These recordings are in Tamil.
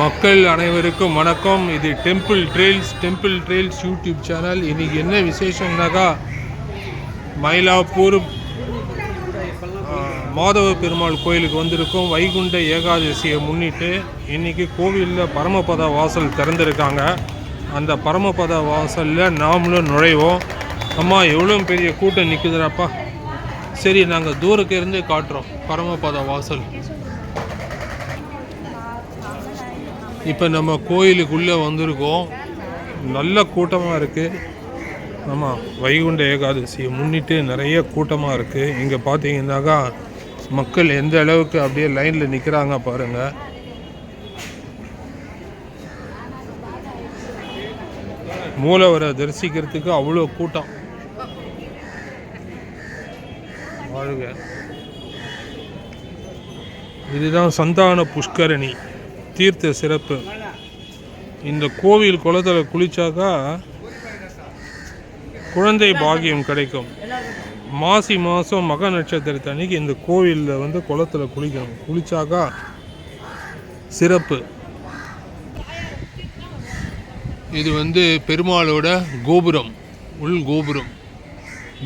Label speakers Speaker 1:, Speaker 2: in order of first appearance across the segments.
Speaker 1: மக்கள் அனைவருக்கும் வணக்கம். இது temple trails temple trails YouTube channel இன்னைக்கு என்ன விசேஷம்னாக்கா மயிலாப்பூர் மாதவ பெருமாள் கோயிலுக்கு வந்திருக்கோம். வைகுண்ட ஏகாதசியை முன்னிட்டு இன்னைக்கு கோவிலில் பரமபத வாசல் திறந்திருக்காங்க. அந்த பரமபத வாசலில் நாமளும் நுழைவோம். அம்மா எவ்வளோ பெரிய கூட்டம் நிற்குதுடாப்பா சரி நாங்கள் தூரக்க காட்டுறோம். பரமபத வாசல். இப்போ நம்ம கோயிலுக்குள்ளே வந்திருக்கோம். நல்ல கூட்டமாக இருக்குது ஆமாம் வைகுண்ட ஏகாதசியை முன்னிட்டு நிறைய கூட்டமாக இருக்குது இங்கே பார்த்தீங்கன்னாக்கா மக்கள் எந்த அளவுக்கு அப்படியே லைனில் நிற்கிறாங்க பாருங்கள் மூலவரை தரிசிக்கிறதுக்கு அவ்வளோ கூட்டம். வாழ்க இதுதான் சந்தான புஷ்கரணி. தீர்த்த சிறப்பு. இந்த கோவில் குளத்தில் குளித்தாக்கா குழந்தை பாகியம் கிடைக்கும். மாசி மாதம் மக நட்சத்திரத்து அன்னைக்கு இந்த கோவிலில் வந்து குளத்தில் குளிக்கணும் குளித்தாக்கா சிறப்பு. இது வந்து பெருமாளோட கோபுரம் உள் கோபுரம்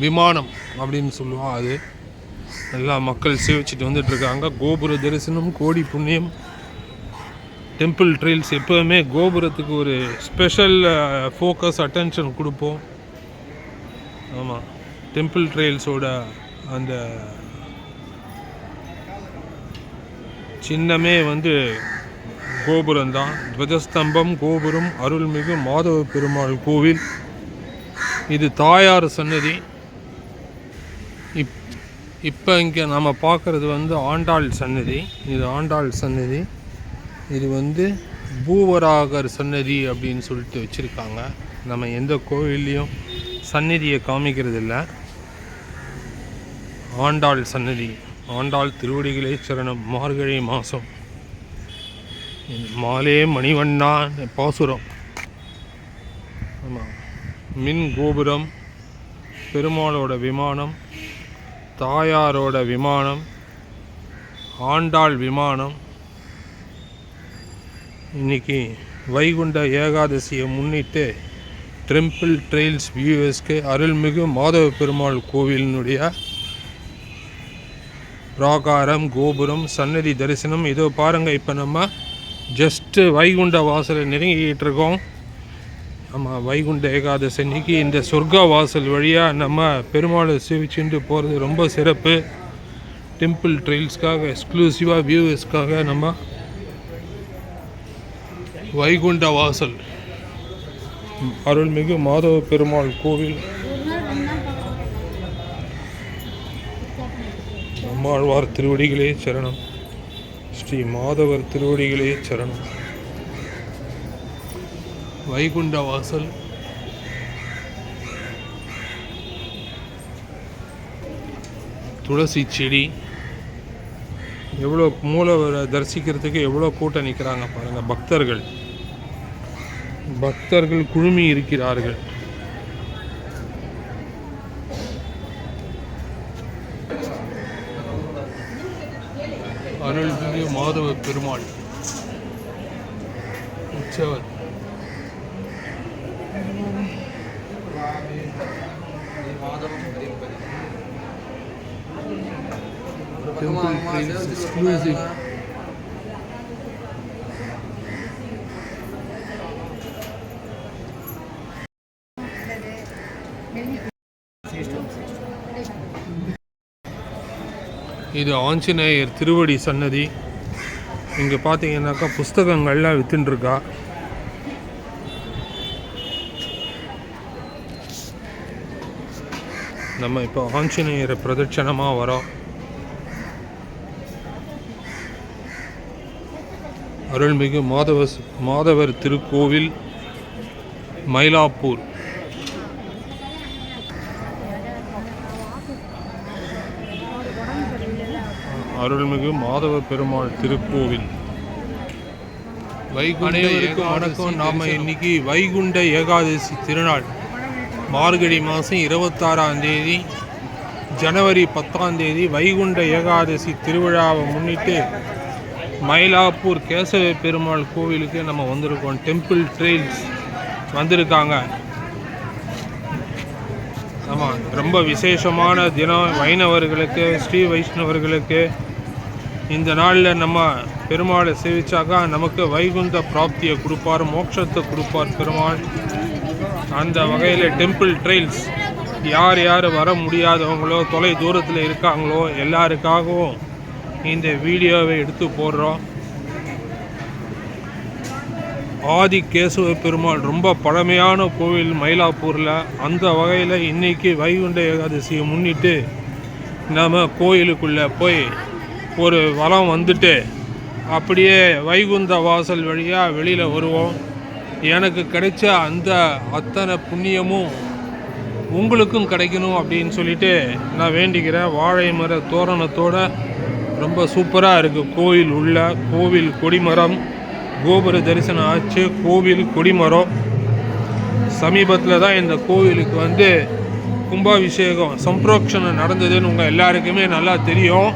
Speaker 1: விமானம் அப்படின்னு சொல்லுவோம் அது. எல்லா மக்கள் சேவிச்சுட்டு வந்துட்டு இருக்காங்க. கோபுர தரிசனம் கோடி புண்ணியம். டெம்பிள் ட்ரெயில்ஸ் எப்போவுமே கோபுரத்துக்கு ஒரு ஸ்பெஷல் ஃபோக்கஸ் அட்டென்ஷன் கொடுப்போம். ஆமாம் டெம்பிள் ட்ரெயில்ஸோட அந்த சின்னமே வந்து கோபுரம் தான் துவஜஸ்தம்பம் கோபுரம் அருள்மிகு மாதவ பெருமாள் கோவில். இது தாயார் சன்னதி. இப் இப்போ இங்கே நம்ம பார்க்குறது வந்து ஆண்டாள் சன்னதி. இது ஆண்டாள் சன்னதி. இது வந்து பூவராகர் சன்னதி அப்படின்னு சொல்லிட்டு வச்சுருக்காங்க. நம்ம எந்த கோவில்லையும் சந்நிதியை காமிக்கிறது இல்லை ஆண்டாள் சன்னதி ஆண்டாள் திருவடிகளே சரணம் மார்கழி மாதம் மாலே மணிவண்ணா பாசுரம். ஆமாம் மின் கோபுரம் பெருமாளோட விமானம் தாயாரோட விமானம் ஆண்டாள் விமானம் இன்னைக்கு வைகுண்ட ஏகாதசியை முன்னிட்டு டெம்பிள் ட்ரெயில்ஸ் வியூஎஸ்க்கு அருள்மிகு மாதவ பெருமாள் கோவிலினுடைய பிராகாரம் கோபுரம் சன்னதி தரிசனம். இதோ பாருங்கள் இப்போ நம்ம ஜஸ்ட்டு வைகுண்ட வாசலை நெருங்கிக்கிட்டு இருக்கோம். ஆமாம் வைகுண்ட ஏகாதசி அன்னைக்கு இந்த சொர்க்க வாசல் வழியாக நம்ம பெருமாளை சிவிச்சுட்டு போகிறது ரொம்ப சிறப்பு. டெம்பிள் ட்ரெயில்ஸ்க்காக எக்ஸ்க்ளூசிவாக வியூவர்ஸ்க்காக நம்ம வைகுண்ட வாசல் அருள்மிகு மாதவ பெருமாள் கோவில். நம்மாழ்வார் திருவடிகளே சரணம். ஸ்ரீ மாதவர் திருவடிகளே சரணம். வைகுண்ட வாசல் துளசி செடி. எவ்வளோ மூலவரை தரிசிக்கிறதுக்கு எவ்வளோ கூட்டம் நிற்கிறாங்க பாருங்கள் பக்தர்கள். பக்தர்கள் குழுமி இருக்கிறார்கள். அருள்மிகு மாதவ பெருமாள் உற்சவர். Temple இது ஆஞ்சநேயர் திருவடி சன்னதி. இங்கே பார்த்தீங்கன்னாக்கா புஸ்தகங்கள்லாம் வித்துட்டுருக்கா நம்ம இப்போ ஆஞ்சநேயரை பிரதட்சணமாக வரோம். அருள்மிகு மாதவ மாதவர் திருக்கோவில் மயிலாப்பூர். அருள்மிகு மாதவ பெருமாள் திருக்கோவில் அனைவருக்கும் வணக்கம். நாம இன்னைக்கு வைகுண்ட ஏகாதசி திருநாள். மார்கழி மாதம் இருபத்தாறாம் தேதி ஜனவரி பத்தாம் தேதி வைகுண்ட ஏகாதசி திருவிழாவை முன்னிட்டு மயிலாப்பூர் கேசவ பெருமாள் கோவிலுக்கு நம்ம வந்திருக்கோம். டெம்பிள் ட்ரெயில்ஸ் வந்திருக்காங்க. ஆமாம் ரொம்ப விசேஷமான தினம். வைணவர்களுக்கு ஸ்ரீ வைஷ்ணவர்களுக்கு இந்த நாளில் நம்ம பெருமாளை சேவிச்சாக்கா நமக்கு வைகுந்த பிராப்தியை கொடுப்பார் மோட்சத்தை கொடுப்பார் பெருமாள். அந்த வகையில் டெம்பிள் ட்ரெயில்ஸ் யார் யார் வர முடியாதவங்களோ தொலை தூரத்தில் இருக்காங்களோ எல்லாருக்காகவும் இந்த வீடியோவை எடுத்து போடுறோம். ஆதி கேசவ பெருமாள் ரொம்ப பழமையான கோவில் மயிலாப்பூரில். அந்த வகையில் இன்றைக்கி வைகுண்ட ஏகாதசியை முன்னிட்டு நாம் கோயிலுக்குள்ளே போய் ஒரு வளம் வந்துட்டு அப்படியே வைகுந்த வாசல் வழியாக வெளியில் வருவோம். எனக்கு கிடைச்ச அந்த அத்தனை புண்ணியமும் உங்களுக்கும் கிடைக்கணும் அப்படின்னு சொல்லிட்டு நான் வேண்டிக்கிறேன் வாழை மர தோரணத்தோட ரொம்ப சூப்பராக இருக்குது கோயில் உள்ள கோவில் கொடிமரம் கோபுர தரிசனம் ஆச்சு. கோவில் கொடிமரம். சமீபத்தில் தான் இந்த கோவிலுக்கு வந்து கும்பாபிஷேகம் சம்பிரோக்ஷணம் நடந்ததுன்னு உங்கள் எல்லாருக்குமே நல்லா தெரியும்.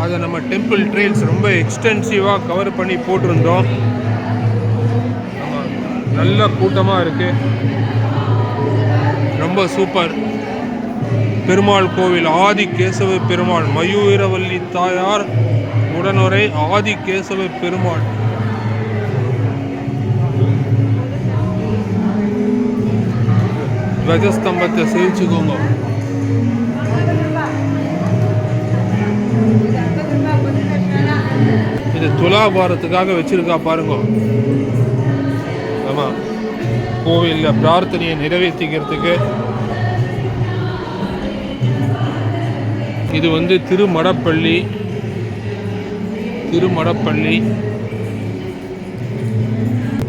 Speaker 1: அதை நம்ம டெம்பிள் ட்ரெயில்ஸ் ரொம்ப எக்ஸ்டென்சிவாக கவர் பண்ணி போட்டிருந்தோம். நல்ல கூட்டமாக இருக்குது ரொம்ப சூப்பர் பெருமாள் கோவில் ஆதி கேசவ பெருமாள் மயூரவல்லி தாயார் உடனுரை ஆதி கேசவ பெருமாள். துவஜஸ்தம்பத்தை சேவிச்சுக்கோங்க இது துலாபாரத்துக்காக வச்சிருக்கா பாருங்க. ஆமாம் கோவிலில் பிரார்த்தனையை நிறைவேற்றிக்கிறதுக்கு இது வந்து திருமடப்பள்ளி. திருமடப்பள்ளி.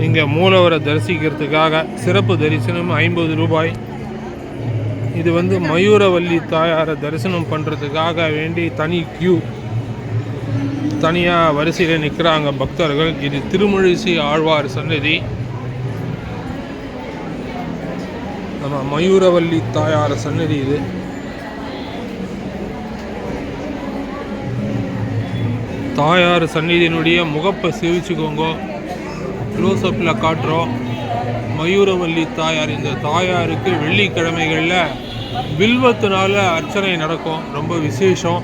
Speaker 1: இங்கே மூலவரை தரிசிக்கிறதுக்காக சிறப்பு தரிசனம் ஐம்பது ரூபாய். இது வந்து மயூரவல்லி தாயாரை தரிசனம் பண்ணுறதுக்காக வேண்டி தனி கியூ தனியாக வரிசையில் நிற்கிறாங்க பக்தர்கள். இது திருமழிசை ஆழ்வார் சன்னதி நம்ம மயூரவல்லி தாயார் சன்னதி இது. தாயார் சந்நிதியினுடைய முகப்பை சேவிச்சுக்கோங்க க்ளோஸ்அப்பில் காட்டுறோம். மயூரவல்லி தாயார் இந்த தாயாருக்கு வெள்ளிக்கிழமைகளில் வில்வத்தினால அர்ச்சனை நடக்கும். ரொம்ப விசேஷம்.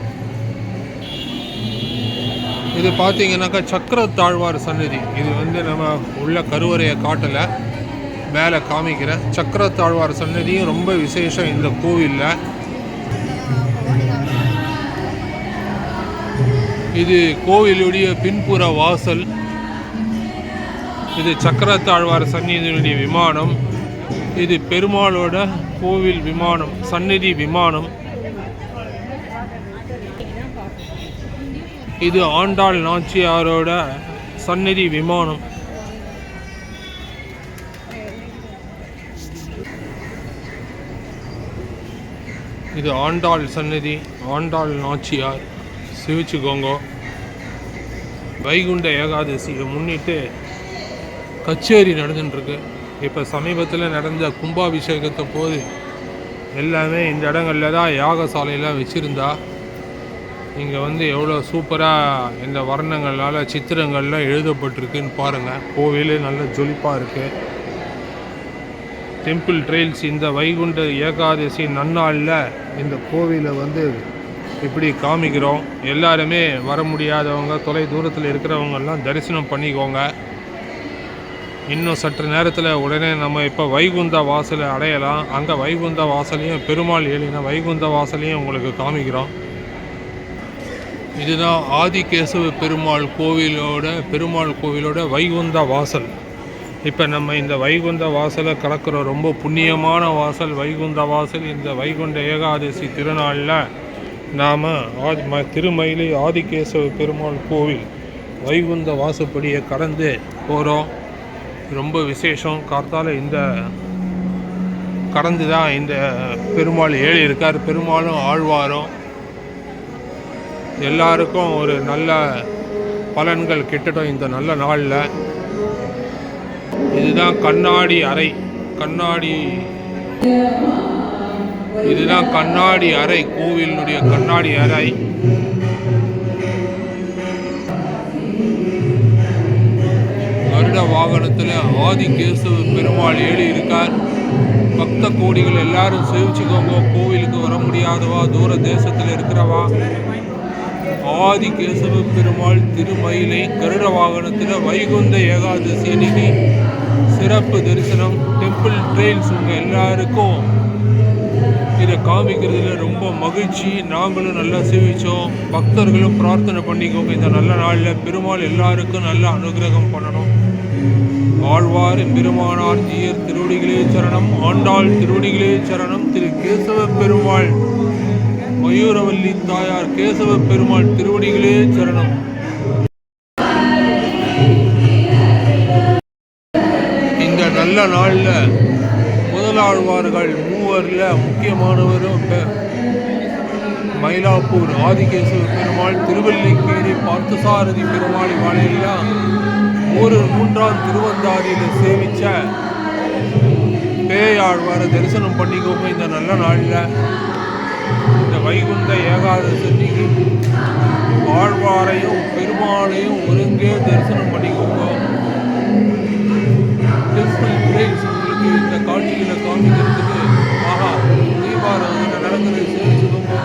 Speaker 1: இது பார்த்தீங்கன்னாக்கா சக்கர தாழ்வார் சன்னதி. இது வந்து நம்ம உள்ள கருவறையை காட்டலை. மேலே காமிக்கிறேன். சக்கர தாழ்வார் சன்னதியும் ரொம்ப விசேஷம் இந்த கோவிலில். இது கோவிலுடைய பின்புற வாசல். இது சக்கரத்தாழ்வார் சந்நிதியினுடைய விமானம். இது பெருமாளோட கோவில் விமானம் சந்நிதி விமானம். இது ஆண்டாள் நாச்சியாரோட சந்நிதி விமானம். இது ஆண்டாள் சந்நிதி ஆண்டாள் நாச்சியார் சிவிச்சுக்கோங்க வைகுண்ட ஏகாதசியை முன்னிட்டு கச்சேரி நடந்துட்டுருக்கு. இப்போ சமீபத்தில் நடந்த கும்பாபிஷேகத்தை போது எல்லாமே இந்த இடங்களில் தான் யாகசாலையெல்லாம் வச்சுருந்தா இங்கே வந்து எவ்வளோ சூப்பராக இந்த வர்ணங்களால் சித்திரங்கள்லாம் எழுதப்பட்டிருக்குன்னு பாருங்கள் கோவில் நல்ல ஜொலிப்பாக இருக்குது டெம்பிள் ட்ரெயில்ஸ் இந்த வைகுண்ட ஏகாதசி நன்னாளில் இந்த கோவிலை வந்து இப்படி காமிக்கிறோம். எல்லாருமே வர முடியாதவங்க தொலை தூரத்தில் இருக்கிறவங்கெல்லாம் தரிசனம் பண்ணிக்கோங்க. இன்னும் சற்று நேரத்தில் உடனே நம்ம இப்போ வைகுந்த வாசலை அடையலாம். அங்கே வைகுந்த வாசலையும் பெருமாள் ஏழின வைகுந்த வாசலையும் உங்களுக்கு காமிக்கிறோம். இதுதான் ஆதிகேசவ பெருமாள் கோவிலோட பெருமாள் கோவிலோட வைகுந்த வாசல். இப்போ நம்ம இந்த வைகுந்த வாசலை கலக்கிற ரொம்ப புண்ணியமான வாசல் வைகுந்த வாசல். இந்த வைகுண்ட ஏகாதசி திருநாளில் நாம் ஆதி ம திருமயிலை ஆதிகேசவ பெருமாள் கோவில் வைகுந்த வாசப்படியை கடந்து போகிறோம் ரொம்ப விசேஷம். கார்த்தால இந்த கடந்து தான் இந்த பெருமாள் ஏழு இருக்கார். பெருமாளும் ஆழ்வாரும் எல்லாருக்கும் ஒரு நல்ல பலன்கள் கிட்டட்டும் இந்த நல்ல நாளில். இதுதான் கண்ணாடி அறை. கண்ணாடி. இதுதான் கண்ணாடி அறை. கோவிலினுடைய கண்ணாடி அறை. வாகனத்தில் ஆதி கேசவ பெருமாள் ஏழு இருக்கார் பக்த கோடிகள் எல்லாரும் சேவிச்சுக்கோங்க. கோவிலுக்கு வர முடியாதவா? தூர தேசத்தில் இருக்கிறவா? ஆதி கேசவ பெருமாள் திருமயிலை கருட வாகனத்தில் வைகுந்த ஏகாதசி அன்னைக்கு சிறப்பு தரிசனம் டெம்பிள் ட்ரெயின்ஸ் உங்கள் எல்லாருக்கும். இதை காமிக்கிறதுல ரொம்ப மகிழ்ச்சி. நாங்களும் நல்லா சேவிச்சோம். பக்தர்களும் பிரார்த்தனை பண்ணிக்கோங்க. இந்த நல்ல நாளில் பெருமாள் எல்லாருக்கும் நல்ல அனுகிரகம் பண்ணணும். ஆழ்வார் பெருமானார் ஜீயர் திருவடிகளே சரணம். ஆண்டாள் திருவடிகளே சரணம். திரு கேசவ பெருமாள். மயூரவல்லி தாயார் கேசவ பெருமாள் திருவடிகளே சரணம். இந்த நல்ல நாளில் முதலாழ்வார்கள் மூவரில் முக்கியமானவரும் பெ- மயிலாப்பூர் ஆதிகேசவ பெருமாள் திருவல்லிக்கேரி பார்த்தசாரதி பெருமாள் வாழையெல்லாம் ஒரு மூன்றாம் திருவந்தாரியில் சேவிச்ச பேயாழ்வாரை தரிசனம் பண்ணிக்கோங்க இந்த நல்ல நாளில். இந்த வைகுண்ட ஏகாதசி ஆழ்வாரையும் பெருமாளையும் ஒருங்கே தரிசனம் பண்ணிக்கோங்க. டெம்பிள் உங்களுக்கு இந்த காட்சிகளை காமிக்கிறதுக்கு ஆஹா தீபாராதனை நடக்கிறது சொல்லுங்க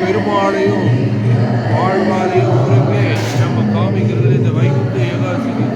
Speaker 1: பெருமாளையும் வாழ்வாரையும் ஒருங்கே நம்ம காமிக்கிறது இந்த வைகுந்த ஏகாதசிக்கு